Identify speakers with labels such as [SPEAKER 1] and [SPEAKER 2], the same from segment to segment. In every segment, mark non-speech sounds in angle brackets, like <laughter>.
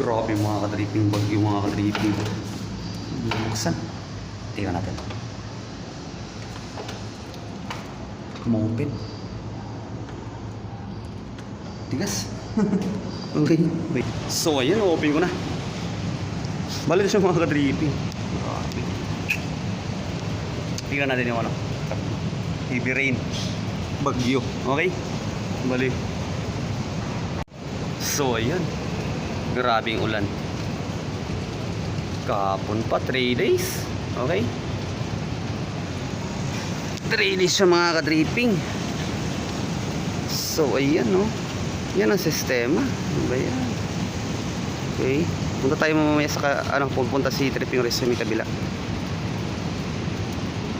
[SPEAKER 1] Grabe mga kadripping bagyo mga kadripping. Buksan. Tingnan natin. Kumopen. Tigas. <laughs> okay. Wait. So ayan, open ko na. Balik siya mga kadripping. Grabe. Tingnan natin yung ano. Heavy rain. Bagyo. Okay? Balik. So ayan. Grabing ulan. Kahapon pa, 3 days. Okay? 3 days siya mga kadripping. So, ayan no. Yan ang sistema. Ano? Okay. Punta tayo mamaya sa, ano, pupunta si Tripping Resume kabila.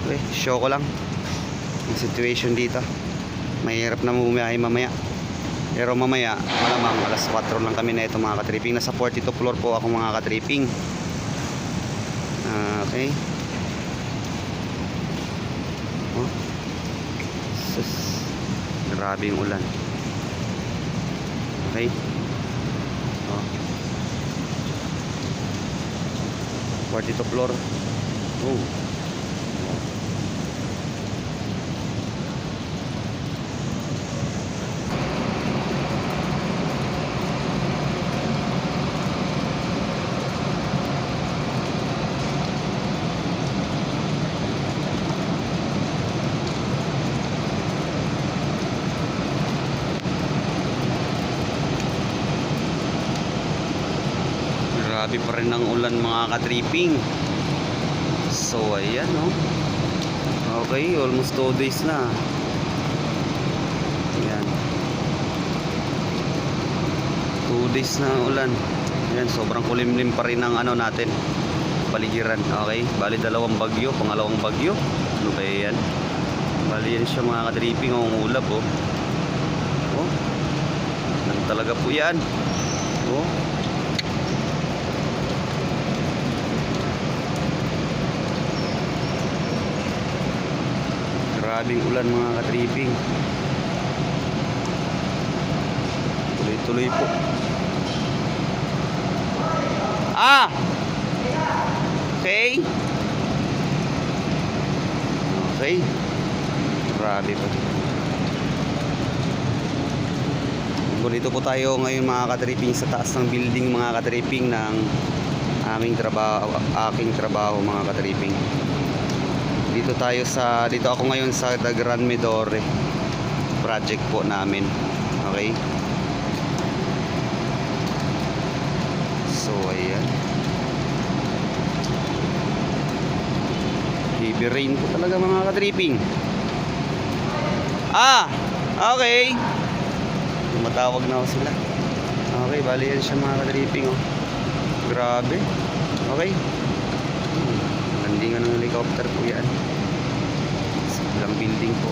[SPEAKER 1] Okay, show ko lang. Ang situation dito. Mahirap na bumiyahe mamaya. Pero mamaya, malamang alas 4 lang kami na ito mga katripping. Nasa 42 floor po ako mga katripping. Ah, okay. Oh. Sus. Grabe yung ulan. Okay. Oh. 42 floor. Oh. Grabe pa rin ang ulan mga katripping. So ayan no. Okay, almost 2 days na. Ayan. 2 days na ulan. Ayan, sobrang kulimlim pa rin ang ano natin. Paligiran. Okay, bali dalawang bagyo, pangalawang bagyo. Ano ba yan? Bali yan siya mga katripping ang ulap oh. Oh. Talaga po yan. Oh. Grabing ulan mga katriping. Tuloy-tuloy po. Ah! Okay. Okay. Grabe po. Ganito po tayo ngayon mga katriping sa taas ng building mga katriping ng aming trabaho, aking trabaho mga katriping dito tayo sa dito ako ngayon sa The Gran Medore project po namin. Okay? So ayan. Heavy rain po talaga mga katripping. Ah! Okay. Matawag na ako sila. Okay bali yan siya mga katripping oh. grabe. Okay helicopter po yan. Sa ilang building po